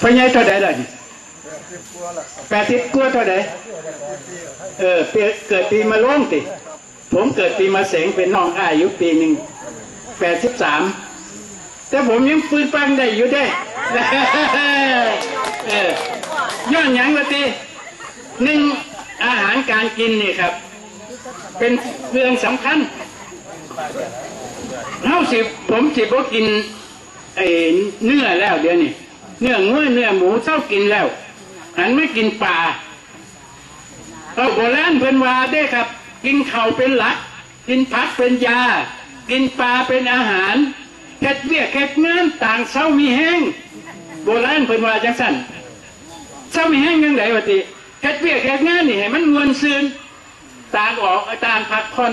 พ่อใหญ่เท่าใดล่ะนี่แปดสิบกว่าเท่าใดเออเกิดเกิดปีมาล่วงติ ผมเกิดปีมาเสงเป็นน้องอายุปีหนึ่งแปดสิบสามแต่ผมยังฟื้นฟังได้อยู่ได้เออย้อนหยังละตีหนึ่งอาหารการกินนี่ครับ เป็นเรื่องสำคัญเท่าสิผมสิบ่กินไอ้เนื้อแล้วเดี๋ยวนี้ เนื้องัวเนื้อหมูเท่ากินแล้วหันไม่กินปลาเอาโบราณเพิ่นว่าได้ครับ กินเข้าเป็นหลัก กินผักเป็นยา กินปลาเป็นอาหารเฮ็ดเวียกเฮ็ดงานต่างเศร้ามีแห้งโบราณเพิ่นว่าจังสั่นเศร้ามีแห้งยังไงวะติเฮ็ดเวียกเฮ็ดงานนี่ให้มันมวนซืนต่างออกต่างพักผ่อน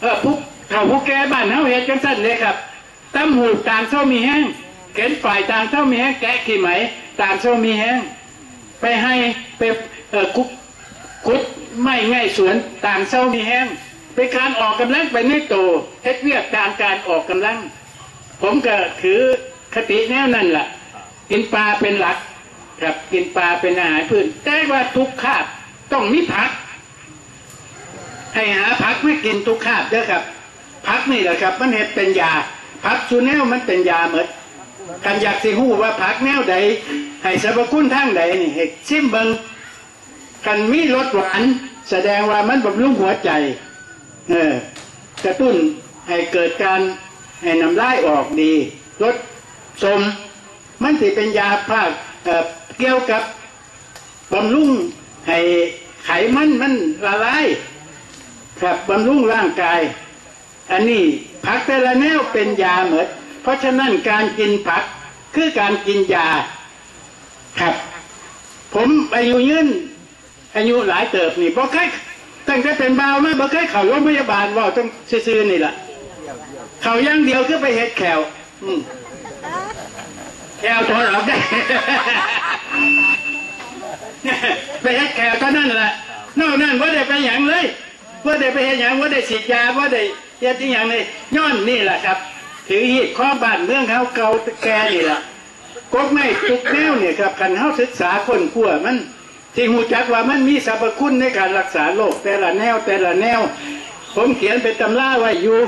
เออผู้เฒ่าผู้แก่บ้านเฮาเฮ็ดจังสั่นเลยครับตั้มหูต่างเศร้ามีแห้ง เข็นฝ่ายต่างเศร้ามีแห้งแกะขี้ไหมต่างเศร้ามีแห้งไปให้ไปเออคุกคุดไม่ง่ายสวนต่างเศร้ามีแห้งเป็นการออกกำลังไปในโตวเฮ็ดเวียกตามการออกกำลัง ผมก็ถือคติแนวนั่นแหละกินปลาเป็นหลักครับกินปลาเป็นอาหารพื้นแต่ว่าทุกคาบต้องมีผักให้หาผักไม่กินทุกคาบเด้อครับผักนี่แหละครับ มันเห็ดเป็นยาผักชูแนวมันเป็นยาเหมือน กันอยากสิหู้ว่าผักแนวใดให้สรรพคุณทางใดนี่เห็ดชิมเบิงกันมีรสหวาน แสดงว่ามันบำรุงหัวใจ เออกระตุ้นให้เกิดการให้น้ำลายออกดีรสสม มันสิเป็นยาภาคเเกี่ยวกับบำรุงให้ไขมันมันละลายครับบำรุงร่างกาย อันนี้ผักแต่ละแนวเป็นยาเหมือน เพราะฉะนั้นการกินผักคือการกินยาครับ ผมอายุยืนอายุหลายเติบนี่บ่เคยตั้งแต่เป็นบ่าวมาบ่เคยเข้าโรงพยาบาลว่าต้องซื่อๆนี่แหละเขาย่างเดียวคือไปเฮ็ดแขวแขวถอนออกได้ไปเฮ็ดแขวเท่านั้นแหละนอกนั้นว่าได้ไปหยังเลยว่าได้ไปเฮ็ดหยังว่าได้ฉีดยาว่าได้เฮ็ดอีหยังเลยย้อนนี่แหละครับ ถือหีดข้อบ้านเมืองเขาเก่าแก่นี่แหละกกไม่ทุกแนวเนี่ยครับคันเฮาศึกษาคนขั้วมันที่หูจักว่ามันมีสรรพคุณในการรักษาโรคแต่ละแนวแต่ละแนว ผมเขียนเป็นตำราไว้อยู่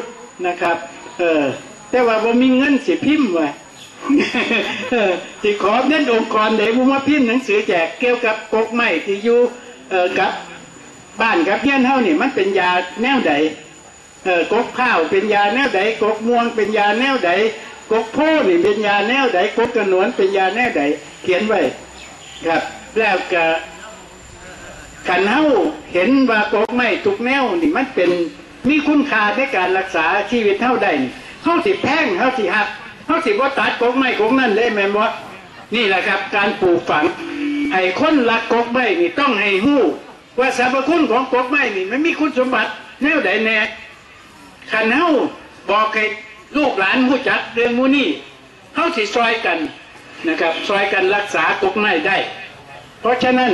นะครับ เออแต่ว่าผมมีเงินสิพิมพ์ไว้เออสิขอเงินองค์กรเดี๋ยวผมมาพิมพ์หนังสือแจกเกี่ยวกับกกไม้ที่อยู่เออกับบ้านกับเพี้ยนเฮานี่มันเป็นยาแนวใด กกข้าวเป็นยาแนวใดกกม่วงเป็นยาแนวใดกกโพนี่เป็นยาแนวใดกกกระหนวนเป็นยาแนวใดเขียนไว้ครับ แล้วก็ขันเฮาเห็นว่ากกไม้ทุกแนวนี่มันเป็นมีคุณค่าในการรักษาชีวิตเท่าใดเฮาสิแพงเฮาสิหักเฮาสิบ่ตัดกกไม้กกนั่นเลยแม่นบ่นี่แหละครับ การปลูกฝังให้คนรักกกไม้นี่ต้องให้ฮู้ว่าสรรพคุณของกกไม้นี่มันมีคุณสมบัติแนวใดแน่ ขันเฮาบอกให้ลูกหลานผู้จักเรื่องมูนี่เฮาสิซอยกันนะครับซอยกันรักษากกไม้ได้ เพราะฉะนั้น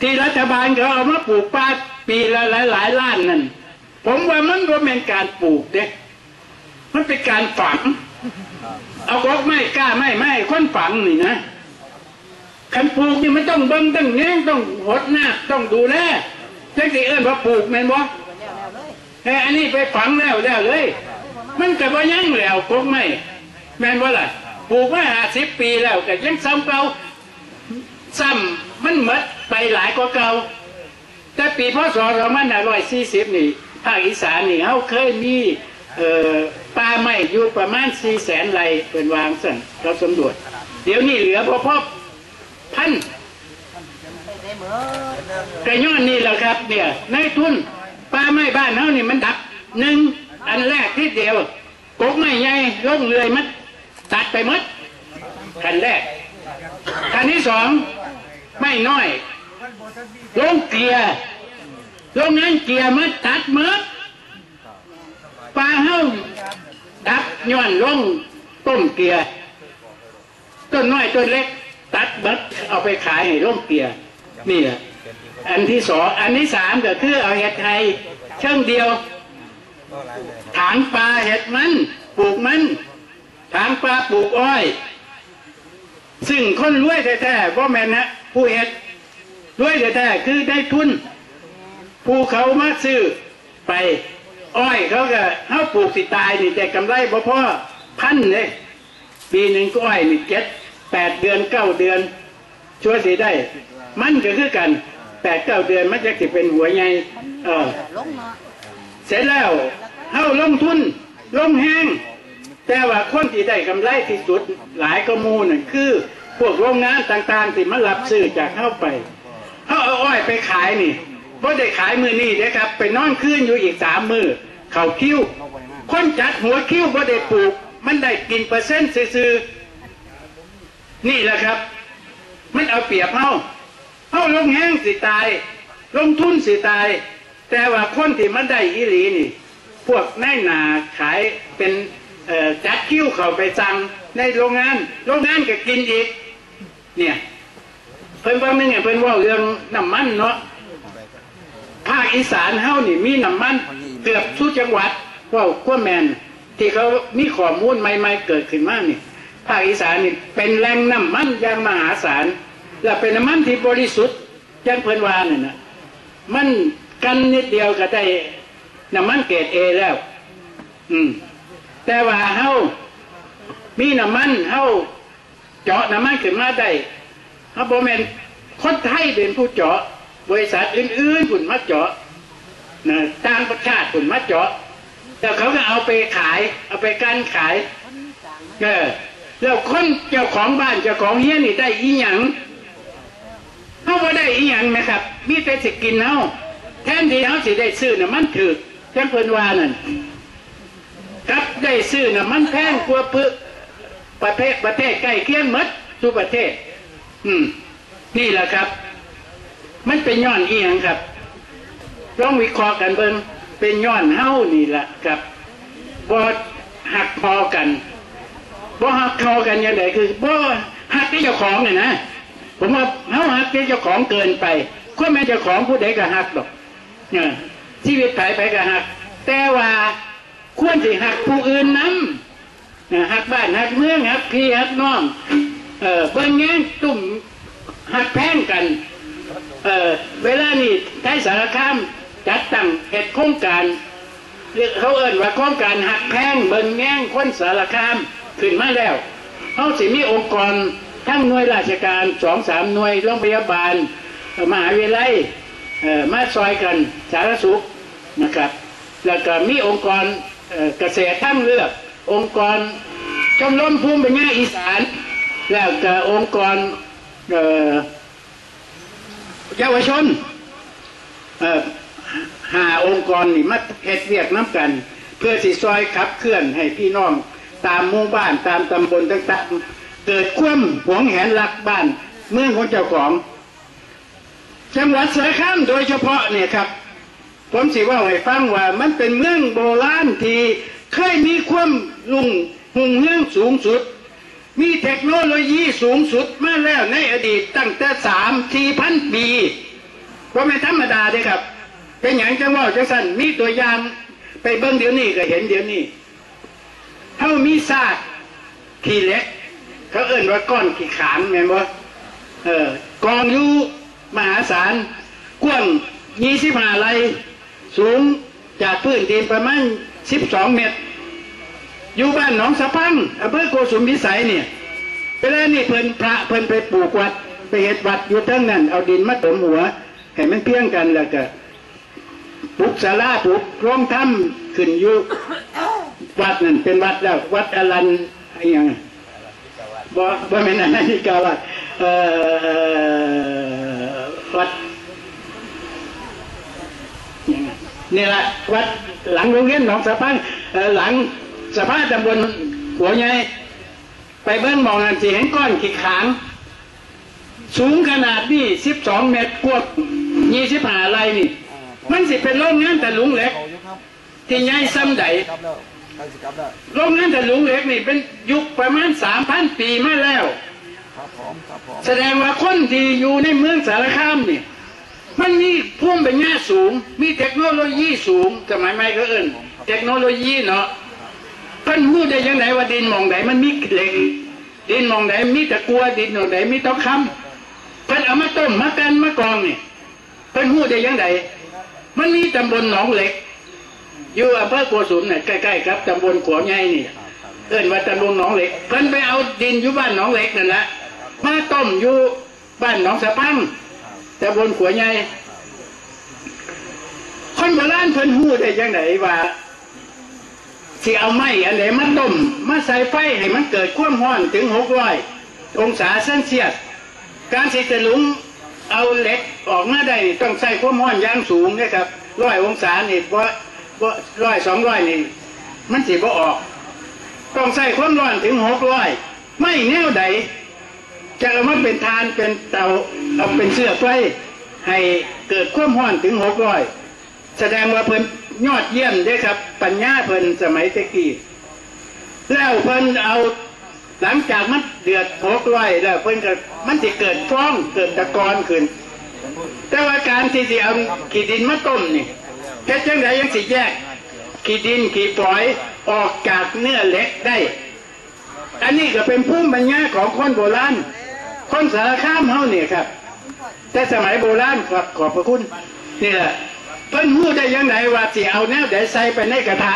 ที่รัฐบาลเขาเอามาปลูกป่าปีละหลายหลายๆล้านนั่นผมว่ามันก็เป็นการปลูกเด็กมันเป็นการฝัง เอากกไม้กล้าไม้ไม้ค้นฝังนี่นะคันปลูกนี่มันต้องเบิ่งต้องเลี้ยงต้องหดหน้าต้องดูแลจังสิเอิ้นว่าปลูกแม่นบ่ เอ้ยอันนี้ไปฝังแล้วแล้วเลย มันก็บ่ยังแล้วกกไม่แม่นว่าล่ะปลูกมาห้าสิบปีแล้วก็ยังซ้ำเก่าซ้ำมันหมดไปหลายกว่าเก่าแต่ปีพศสองพันห้าร้อยสี่สิบนี่ภาคอีสานนี่เขาเคยมีเอ่อป่าไม้อยู่ประมาณสี่แสนไร่เป็นวางสั่นเราสำรวจ เดี๋ยวนี้เหลือพอพอพันกระย้อนนี่แหละครับเนี่ยในทุน ป่าไม้บ้านเฮานี่มันดับหนึ่งอันแรกที่เดียวกกไม้ใหญ่ล่งเรือยมันตัดไปหมดคันแรกคันที่สองไม่น้อยลงเกียร์ลงนั้นเกียร์มันตัดหมดป่าเฮาดับย้อนลงต้มเกียร์ต้นน้อยต้นเล็ก ตัดหมดเอาไปขายให้ลงเกียร์นี่แหละอันที่สองอันที่สามก็คือเอาเห็ดไทย เชิงเดียว ถางปลาเห็ดมันปลูกมัน ถางปลาปลูกอ้อย ซึ่งคนรวยแท้ๆว่าแม่นนะผู้เฮ็ดรวยแท้ๆคือได้ทุน ผู้เขามาซื้อไปอ้อยเขาก็เขาปลูกสิตายนี่แต่กำไรบ่พ่อพันเลยปีหนึ่งก็อ้อยนี่เจ็ดแปดเดือนเก้าเดือนช่วยสิได้ มันก็คือกัน แปดเก้าเดือนมันจะติเป็นหัวใหญ่เออเสร็จแล้วเฮาลงทุนลงแห้งแต่ว่าคนที่ได้กำไรที่สุดหลายก็มูนั่นคือ พวกโรงงานต่างๆที่มารับซื้อจากเข้าไปเขาเอาอ้อยไปขายนี่บ่ได้ขายมือนี่เด้ครับ ไปนอนคืนอยู่อีกสามมือเขาคิ้วคนจัดหัวคิ้วบ่ได้ปลูก มันได้กินเปอร์เซ็นต์ซื่อนี่แหละครับ มันเอาเปรียบเฮา เฮาลงแห้งสิตาย ลงทุนสิตาย แต่ว่าคนที่มันได้อีหลีนี่ พวกนายหนาขายเป็นจัดคิ้วเขาไปสั่งในโรงงานโรงงานก็กินอีก เนี่ย เพิ่นว่านึงเนี่ยเพิ่นว่าเรื่องน้ำมันเนาะภาคอีสานเฮานี่มีน้ำมันเกือบทุกจังหวัดเว่าขั้วแมนที่เขามีข้อมูลใหม่ๆเกิดขึ้นมากนี่ภาคอีสานนี่เป็นแหล่งน้ำมันอย่างมหาศาล และเป็นน้ำมันที่บริสุทธิ์ยังเพิ่นว่านี่นนะมันกันนิดเดียวก็ได้น้ำมันเกรดเอแล้ว อืม แต่ว่าเฮามีน้ำมันเฮาเจาะน้ำมันขึ้นมาได้เฮาบ่แม่นคนไทยเป็นผู้เจาะ บริษัทอื่นๆผุนมาเจาะนะต่างประเทศผุนมาเจาะแล้วเขาก็เอาไปขาย เอาไปกันขายเออแล้วคนเจ้าของบ้านเจ้าของเฮียนี่ได้อีหยัง เขาบ่ได้อีหยังนะครับ มีแต่สิกินเฮาแทนที่เขาสิได้ซื้อน่ะมันถือจังเพิ่นว่านั่นกับได้ซื้อน่ะมันแพงกว่าปึประเทศประเทศใกล้เคียงหมดทุกประเทศ อืม นี่แหละครับ มันเป็นย้อนอียงครับลองวิเคราะห์กันเบิ่งเป็นย้อนเฮ้านี่แหละครับบ่หักพอกันบ่หักพอกันยังไงคือบ่หักที่เจ้าของเนี่ยนะ ผมว่าเฮาหักที่เจ้าของเกินไปก็แม่เจ้าของผู้ใดก็หักดอกเนี่ยชีวิตไผไปก็หัก แต่ว่าควรสิหักผู้อื่นนำหักบ้านหักเมืองหักพี่หักน้องเออเบิ่งแง่งตุ่มหักแพงกันเออเวลานี้ไทยสารคามจัดตั้งเหตุโครงการเรียกเขาเอ่นว่าโครงการหักแพงเบิ่งแง่งคนสารคามขึ้นมาแล้วเขาสิมีองค์กร ทั้งหน่วยราชการสองสามหน่วยโรงพยาบาลมหาวิทยาลัยเอ่อมาซอยกันสารสุขนะครับแล้วก็มีองค์กรเกษตรทั้งเลือก องค์กรชมรมภูมิปัญญาอีสาน แล้วก็องค์กรเยาวชนหาองค์กรนี่มาเฮ็ดเวียกน้ำกัน เพื่อสิซอยขับเคลื่อนให้พี่น้องตามหมู่บ้านตามตำบลต่างๆ เกิดความหวงแหนรักบ้าน เมืองของเจ้าของจังหวัดสารคามโดยเฉพาะเนี่ยครับ ผมสิว่าให้ฟังว่า มันเป็นเมืองโบราณที่เคยมีความรุ่งหุ่งเรื่องสูงสุด มีเทคโนโลยีสูงสุดมาแล้วในอดีตตั้งแต่สามสี่พันปีก็ไม่ธรรมดาเด้ครับ เป็นอย่างจังว่าจังสันมีตัวอย่างไปเบิ้งเดี๋ยวนี้ก็เห็นเดี๋ยวนี้เท่ามีซากขี้เล็ก เขาเอิ่นว่าก้อนขี้ขานแม่นบ่เออกองอยู่มหาศาลกว้างยี่สิบห้าไร่สูงจากพื้นดินประมาณสิบสองเมตร อยู่บ้านหนองสะพังอำเภอโกสุมพิสัยเนี่ยเวลานี่เพิ่นพระเพิ่นไปปลูกวัดไปเฮ็ดวัดอยู่ทั้งนั้นเอาดินมาถมหัวให้มันเพียงกันแล้วก็ปลูกศาลาปลูกโรงถ้ำขึ้นอยู่วัดนั่นเป็นวัดแล้ว วัดอรันอะไรอย่างเงี้ย บ่บ่แม่นอันนั้นนี่ก็ว่าเอ่อวัดนี่แหละวัดหลังโรงเรียนหนองสะพังเอ่อหลังสะพานตำบลหัวใหญ่ไปเบิ้งมองอันสิเห็นก้อนขีดขางสูงขนาดนี่สิบสองเมตรกวบยี่สิบห้าไรนี่ มันสิเป็นโรงงานแต่ลุงเหล็ก ที่ใหญ่ซ้ำใด กลับแล้วใกล้สิกลับแล้วโรงงานแต่ลุงเหล็กนี่เป็นยุคประมาณสามพันปีมาแล้ว ครับพร้อมครับพร้อมแสดงว่าคนที่อยู่ในเมืองสารคามนี่มันมีพุ่มเป็นแง่สูง มีเทคโนโลยีสูงสมัยใหม่ก็เอิ้นเทคโนโลยีเนาะเพิ่นรู้ได้ยังไงว่าดินหมองไหนมันมีเหล็ก ดินหมองไหนมีแตะกัวดินหมองไหนมีแตะคำเพิ่นเอามาต้มมากันมากรองนี่เพิ่นหู้ได้ยังไงมันมีตำบลหนองเหล็ก อยู่อำเภอโกสุมเนี่ยใกล้ๆครับตำบลขัวใหญ่นี่เอิ้นว่าตำบลหนองเหล็ก เพิ่นไปเอาดินอยู่บ้านหนองเหล็กนั่นแหละมาต้มอยู่บ้านหนองสะพังตำบลขัวใหญ่คนโบราณเพิ่นหู้ได้ยังไงว่าที่เอาไม้อันไหนมาต้มมาใส่ไฟให้มันเกิดความร้อนถึงหกร้อยองศาเซนเซียสการที่จะหลุมเอาเหล็กออกมาได้นี่ต้องใส่ความร้อนอย่างสูงนะครับร้อยองศานี่ว่าว่า ร้อยสองร้อยนี่ มันสิบ่ออก ต้องใส่ความร้อนถึงหกร้อยไม่แนวใดจะเอามาเป็นทานเป็นเตาเอาเป็นเสื้อไฟให้เกิดความร้อนถึงหกร้อยแสดงว่าเพิ่นยอดเยี่ยมเด้ครับ ปัญญาเพิ่นสมัยตะกี้แล้วเพิ่นเอาหลังจากมันเดือดหกร้อยแล้วเพิ่นก็มันจะเกิดฟองเกิดตะกอนขึ้น แต่ว่าการที่จะเอาขี้ดินมาต้มนี่ แค่จังไดยังสิแยกขี้ดินขี้ฝอยออกจากเนื้อเหล็กได้ อันนี้ก็เป็นภูมิปัญญาของคนโบราณ คนสารคามเฮาเนี่ยครับ แต่สมัยโบราณครับขอบพระคุณนี่แหละเพิ่นพูดได้ยังไงว่าสิเอาแนวใดใส่ไปในกระทะ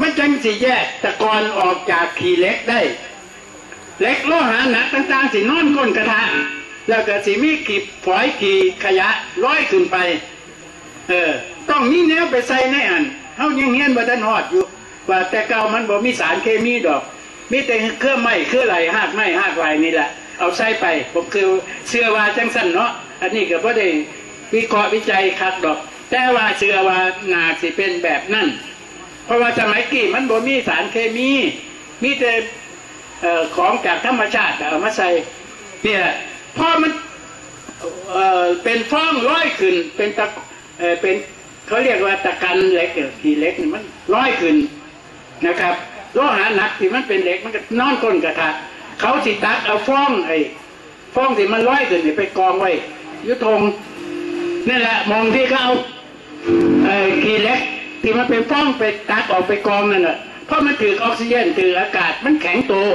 มันจังสิแยกตะกอนออกจากขี้เล็กได้เล็กโลหะหนักต่างๆสินอนก้นกระทะแล้วก็สิมีกีบฝอยกีขยะร้อยขึ้นไป เออ ต้องมีแนวไปใส่ในอันเฮายังเฮียนบ่ทันฮอดอยู่ ว่าแต่เก่ามันบ่มีสารเคมีดอก มีแต่เครื่องไม้เครื่องไหลหากไม้หากไหลนี่แหละ เอาใส่ไป ผมคือเชื่อว่าจังสั้นเนาะ อันนี้ก็บ่ได้วิเคราะห์วิจัยคักดอก แต่ว่าเชื่อว่านาสิเป็นแบบนั้นเพราะว่าสมัยกี้มันบ่มีสารเคมี มีแต่ของจากธรรมชาติเอามาใส่เนี่ยพอมันเเป็นฟองร้อยขึ้นเป็นตะเเป็น เขาเรียกว่าตะกันเหล็กเออทีเล็กนี่มันร้อยขึ้นนะครับโลหะหนักที่มันเป็นเหล็กมันก็นอนก้นกระทะเขาสิตักเอาฟองไอ้ฟองที่มันร้อยขึ้นนี่ไปกองไว้ยุทงนี่แหละมองที่เขาเอาเอ่อกีเล็กที่มันเป็นฟ้องไปตักออกไปกองนั่นน่ะเพราะมันถือออกซิเจนถืออากาศมันแข็งตัว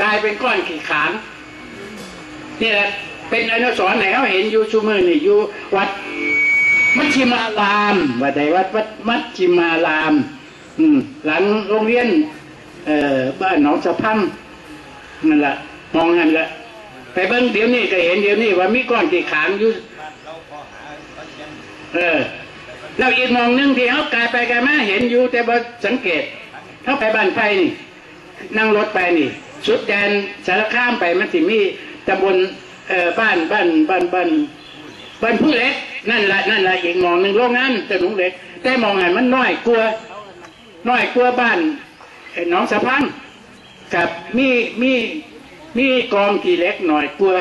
กลายเป็นก้อนขีดขานนี่แหละเป็นอนุสรณ์ไหนเขาเห็นอยู่ชูมือนี่อยู่วัด มัชชิมารามวัดใดวัดวัดมัชชิมาราม อืม หลังโรงเรียน เอ่อบ้านหนองสะพังนั่นแหละมองนั่นแหละไปเบิ้งเดี๋ยวนี้ก็เห็นเดี๋ยวนี้ว่ามีก้อนขีดขานอยู่เออแล้วอีกมองหนึงที่เขากายไปกายมาเห็นอยู่ แต่บ่สังเกตเขาไปบ้านไฟนี่ นั่งรถไปนี่สุดแดนสารข้ามไปมันสิมีตำบลเอ่อบ้านบ้านบ้านบ้าน บ้านผู้เล็กนั่นแหละนั่นแหละอีกมองหนึ่งโรงงานแต่หนุงเล็ก แต่มองไงมันน้อยกลัวน้อยกลัวบ้านน้องสะพังกับมีมีมีกองกี่เล็กหน่อยกลัวา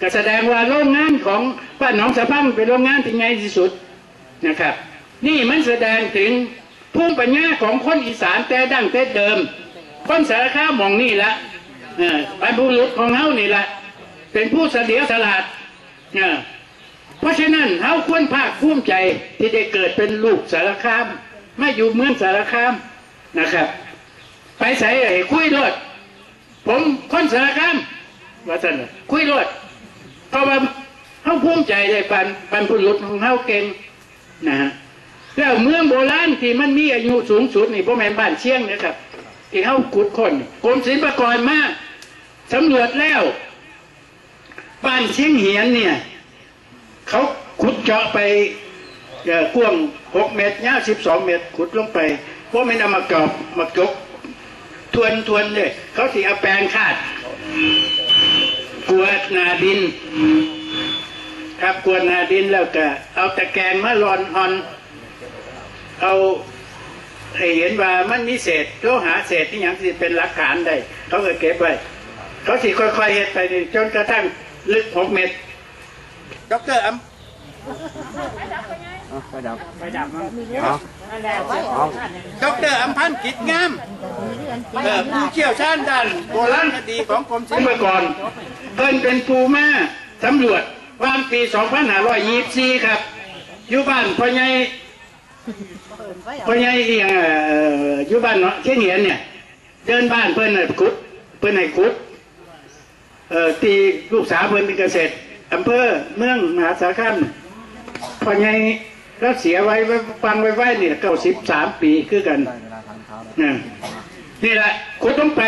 ก็แสดงว่าโรงงานของบ้านหนองสะพังเป็นโรงงานที่ใหญ่ที่สุดนะครับ นี่มันแสดงถึงภูมิปัญญาของคนอีสานแต่ดั้งแต่เดิม คนสารคามองนี่ละเออบรรพบุรุษของเฮานี่ละเป็นผู้เสลียวสลาดเออ เพราะฉะนั้นเฮาควรภาคภูมิใจที่ได้เกิดเป็นลูกสารคามไม่อยู่เมืองสารคามนะครับ ไปใส่ไอ้คุยรถผมคนสารคามว่าสันน่ะคุยรถเพราะว่าเฮาภูมิใจได้ปันปันผู้รุษของเฮาเก่งนะฮะแล้วเมืองโบราณที่มันมีอายุสูงสุดนี่พวกแม่บ้านเชียงนะครับที่เขาขุดคนกรมศิลปากรมาสำรวจแล้วบ้านเชียงเหียนเนี่ย เขาขุดเจาะไปกว้างหกเมตรยาวสิบสองเมตร ขุดลงไปพวกมันเอามากรอบมากกทวนทวนเลยเขาสิเอาแปลงคาดกวดนาดิน ครับกวนนาดินแล้วก็ เอาตะแกรงมาลอนฮอน เอาให้เห็นว่ามันมีเศษโลหะเศษที่อย่างที่เป็นหลักฐานได้เขาก็เก็บไว้เขาสิค่อยๆเฮ็ดไปจนกระทั่งลึกหกเมตร ดอกเตอรอำเอาไปดับไปดับมั้งเอาเอาดอกเตอรอำพันธ์กิจงามเออผู้เชี่ยวชาญด้านโบราณคดีของกรมศิลปากรเพิ่นเป็นผู้มาสำรวจวางปี 2524 ครับ อยู่บ้านพ่อใหญ่พ่อใหญ่เอียงเอ่ออยู่บ้านเนาะเชียงเหียนเนี่ย เดินบ้านเพิ่นน่ะขุดเพิ่นให้ขุดเอ่อตีลูกสาวเพิ่นเป็นเกษตร อำเภอเมืองมหาสารคามพอไงก็เสียไว้ฟังไว้ไว้เนี่ยเก้าสิบสามปีคือกันนะนี่แหละคุณต้องไป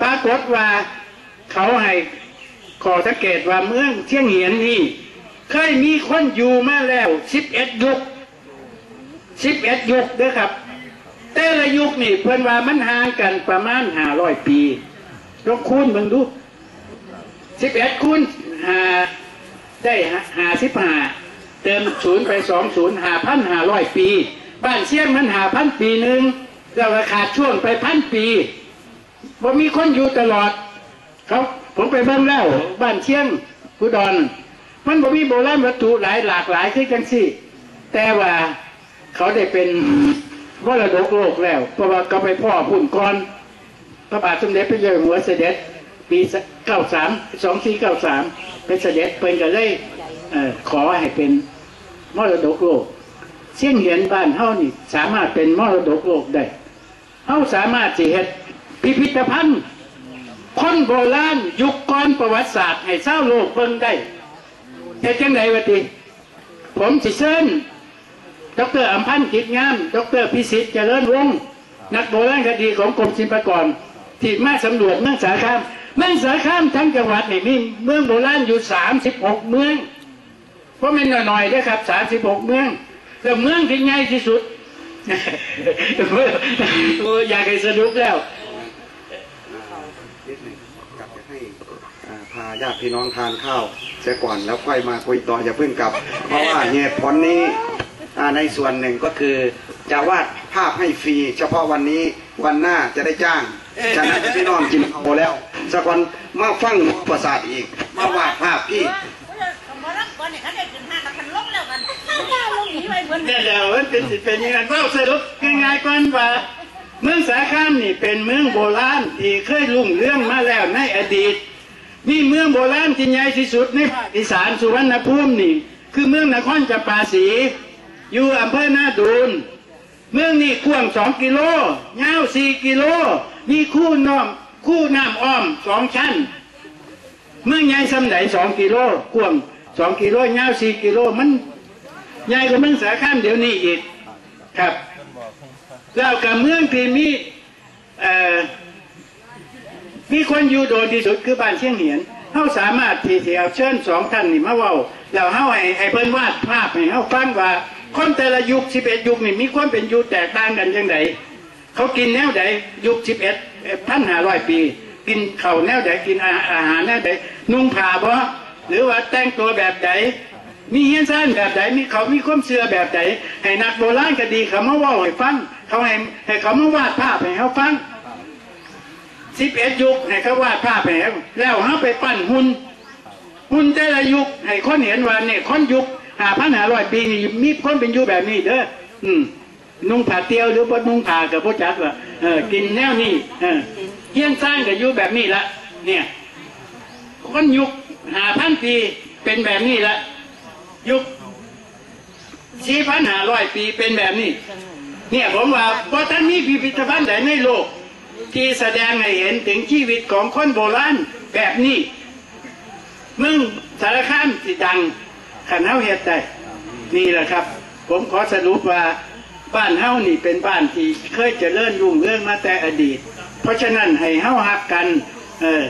ปรากฏว่าเขาให้ขอสังเกตว่าเมืองเชียงเหียนนี่เคยมีคนอยู่มาแล้วสิบเอ็ดยุคสิบเอ็ดยุคเด้อครับ แต่ละยุคนี่เพิ่อนว่ามันห่างกันประมาณห้าร้อยปีลองคูณเบิ่งดูสิบเอ็ดคูณห้า ได้หาสิบหาเติมศูนย์ไปสองศูนย์หาพันหาร้อยปี บ้านเชียงมันหาพันปีหนึ่งเราขาดช่วงไปพันปีบ่มีคนอยู่ตลอดเขาผมไปเบิ่งแล้วบ้านเชียงอุดรมันบ่มีโบราณวัตถุหลายหลากหลายคือจังซี่ แต่ว่าเขาได้เป็นมรดกโลกแล้ว เพราะว่าก็ไปพ่อพุ่นก่อนพระบาทสมเด็จพระเจ้าอยู่หัวเสด็จ ปีเก้าสามสองสี่เก้าสามเป็นเสด็จเป็นก็เลยขอให้เป็นมรดกโลกเสี่ยงเหียนบ้านเฮานี่สามารถเป็นมรดกโลกได้เฮาสามารถสิเฮ็ดพิพิธภัณฑ์คนโบราณยุคก่อนประวัติศาสตร์ให้เศร้าวโลกเบิ่งได้เฮ็ดจังไดวะติผมสิเชิญดรอัมพันธ์กิจงาม ดรพิสิทธิ์เจริญวงศ์นักโบราณคดีของกรมศิลปากรที่มาสำรวจเมืองสาราม เมืองสารคามทั้งจังหวัดนี่มีเมืองโบราณอยู่36เมืองเพราะมันน่อยๆนะครับ36เมืองแล้วเมืองที่ใหญ่ที่สุดอยอยากให้สนุกแล้วนิดหนึ่งกลับจะให้พาญาติพี่น้องทานข้าวเสียก่อนแล้วค่อยมาคุยต่ออย่าเพิ่งกลับ เพราะว่าเหตุผลนี้ในส่วนหนึ่งก็คือจะวาดภาพให้ฟรี เฉพาะวันนี้วันหน้าจะได้จ้างฉะนั้นพี่น้องกินข้าวแล้ว สักวันมาฟังประสาทอีก มาวาดภาพพี่มารับก่อนเนี่ยเขาได้ขึ้นห้างแล้วคันลงแล้วกันย่าลงหนีไปเหมือนนี่แหละมันเป็นสิเป็นยังไงเล่าสรุปง่ายๆก่อนว่าเมืองสาขามนี่เป็นเมืองโบราณที่เคยรุ่งเรื่องมาแล้วในอดีตมีเมืองโบราณที่ใหญ่ที่สุดในภาคอีสานสุวรรณภูมินี่ คือเมืองนครจำปาสี อยู่อำเภอหน้าดูนเมืองนี่กว้างสองกิโลยาวสี่กิโล มีคู่น้อม คู่น้ำอ้อมสองชั้น เมื่อไงใหญ่สำไหนสองกิโลกว้งสองกิโลยาวสี่กิโลมันใหญ่กว่าเมืองสารคามเดี๋ยวนี้อีกครับแล้วกับเมืองที่มีเอ่อมีคนอยู่โดนที่สุดคือบ้านเชียงเหียนเขาสามารถที่จะเอาเชิญสองท่านนี่มาเว้าแล้วเขาให้ให้เพิ่นวาดภาพให้เขาฟังว่าคนแต่ละยุคสิบเอ็ดยุคนี่มีความเป็นอยู่แตกต่างกันยังไงเขากินแนวใดยุคสิบเอ็ด พันห้าร้อยปี กินข้าวแนวใดกินอาหารแนวใดนุ่งผ้าบ่หรือว่าแต่งตัวแบบใดมีเฮียนซ่านแบบไหนมีเขามีความเชื่อแบบไหนให้นักโบราณก็ดีเขามาว่าให้ฟังเขาให้ให้เขามาวาดภาพให้เขาฟังสิบเอ็ดยุคให้เขาวาดภาพให้แล้วเขาไปปั้นหุ่นหุ่นแต่ละยุคให้คนเห็นว่าเนี่ยคนยุคหาพันหาร้อยปีนี่มีคนเป็นยู่แบบนี้เด้ออืมนุ่งผ้าเตียวหรือว่านุ่งผ้ากับพวกจักว่า เออกินแนวนี้เออเฮียนสร้างกับยู่แบบนี้ละเนี่ยคนยุคหาพันปีเป็นแบบนี้ละยุคสี่พันหาร้อยปีเป็นแบบนี้ เนี่ยผมว่าเพราะท่านมีพิพิธภัณฑ์ใดในโลก ที่แสดงให้เห็นถึงชีวิตของคนโบราณแบบนี้ มึงสารคามสิดังขันเฮาเฮ็ดได้นี่แหละครับ ผมขอสรุปว่า บ้านเฮ้านี่เป็นบ้านที่เคยเจริญรุ่งเรื่องมาแต่อดีต เพราะฉะนั้นให้เฮ้าหักกันเออ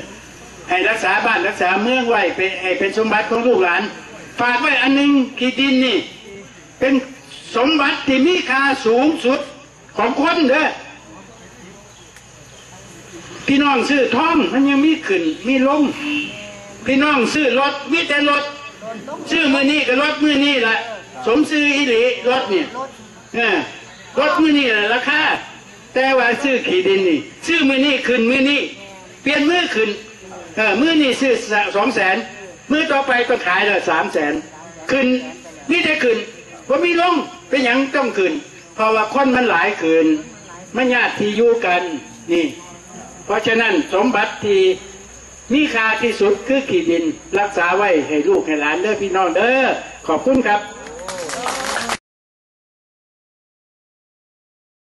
ให้รักษาบ้านรักษาเมืองไว้เป็นให้เป็นสมบัติของลูกหลาน ฝากไว้อันหนึงขีดินนี่ เป็นสมบัติที่มีค่าสูงสุดของคนเด้อพี่น้องซื้อท่องมันยังมีขึ้นมีลงพี่น้องซื้อรถมีแต่รถซื้อมือนี้ก็รถมือนี้แหละสมซื้ออีหลีรถเนี่ย รถมือนี้แหละราคาแต่ว่าซื้อขีดินนี่ซื้อมือนี้ขึ้นมือนี้เปลี่ยนมือขึ้นเออมือนี้ซื้อสองแสนมือต่อไปต้องขายเลยสามแสนขึ้นนี่ได้ขึ้นว่ามีลงเป็นอย่างต้องขึ้นเพราะว่าคนมันหลายขึ้นมันญาติที่อยู่กันนี่ เพราะฉะนั้นสมบัติที่มีค่าที่สุดคือขีดินรักษาไว้ให้ลูกให้หลานเด้อพี่น้องเด้อขอบคุณครับ